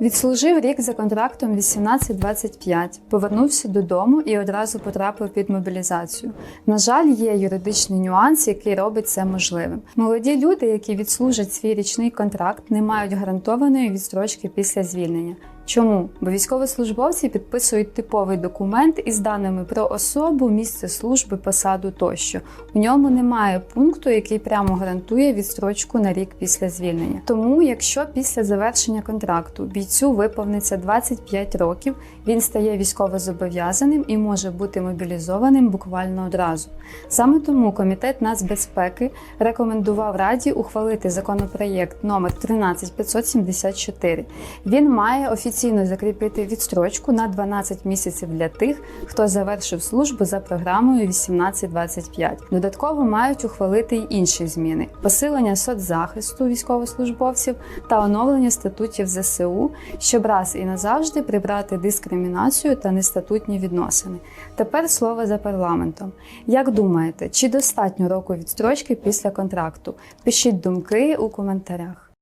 Відслужив рік за контрактом 18-25, повернувся додому і одразу потрапив під мобілізацію. На жаль, є юридичний нюанс, який робить це можливим. Молоді люди, які відслужать свій річний контракт, не мають гарантованої відстрочки після звільнення. Чому? Бо військовослужбовці підписують типовий документ із даними про особу, місце служби, посаду тощо. У ньому немає пункту, який прямо гарантує відстрочку на рік після звільнення. Тому, якщо після завершення контракту бійцю виповниться 25 років, він стає військовозобов'язаним і може бути мобілізованим буквально одразу. Саме тому комітет нацбезпеки рекомендував Раді ухвалити законопроєкт номер 13574. Він має офіційно закріпити відстрочку на 12 місяців для тих, хто завершив службу за програмою 1825. Додатково мають ухвалити й інші зміни: посилення соцзахисту військовослужбовців та оновлення статутів ЗСУ, щоб раз і назавжди прибрати дискримінацію та нестатутні відносини. Тепер слово за парламентом. Як думаєте, чи достатньо року відстрочки після контракту? Пишіть думки у коментарях.